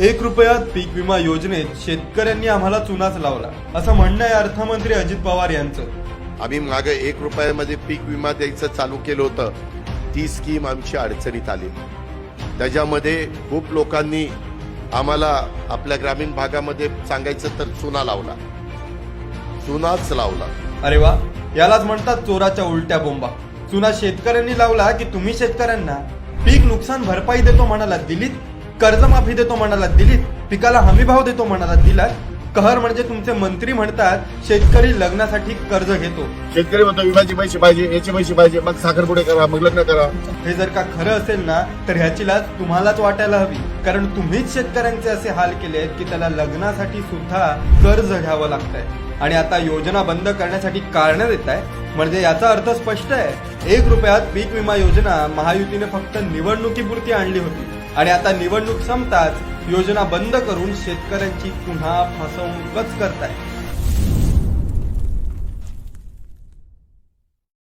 एक रुपयात पीक विमा योजनेत शेतकऱ्यांनी आम्हाला चुनाच लावला. असं म्हणणं आहे अर्थमंत्री अजित पवार यांचं. आम्ही मागे एक रुपयामध्ये पीक विमा द्यायचं चालू केलं होतं. ती स्कीम आमची अडचणीत आली. त्याच्यामध्ये खूप लोकांनी आम्हाला आपल्या ग्रामीण भागामध्ये सांगायचं तर चुना लावला. चुनाच लावला. अरे वा यालाच म्हणतात चोराच्या उलट्या बोंबा. चुना शेतकऱ्यांनी लावला की तुम्ही शेतकऱ्यांना पीक नुकसान भरपाई देतो म्हणाला. दिलीत कर्जमाफी देतो म्हणाला दिलीत पिकाला हमी भाव देतो म्हणाला दिलात. कहर म्हणजे तुमचे मंत्री म्हणतात शेतकरी लग्नासाठी कर्ज घेतो. शेतकरी म्हणतो विम्याचे पैसे पाहिजे याचे पैसे पाहिजे मग साखरपुडे करा मग लग्न करा. हे जर का खरं असेल ना तर ह्याची लाज तुम्हालाच वाटायला हवी. कारण तुम्हीच शेतकऱ्यांचे असे हाल केले आहेत की त्याला लग्नासाठी सुद्धा कर्ज घ्यावं लागतंय. आणि आता योजना बंद करण्यासाठी कारण देत आहे. म्हणजे याचा अर्थ स्पष्ट आहे. एक रुपयात पीक विमा योजना महायुतीने फक्त निवडणुकीपुरती आणली होती. आणि आता निवडणूक संपताच योजना बंद करून शेतकऱ्यांची पुन्हा फसवणूकच करताय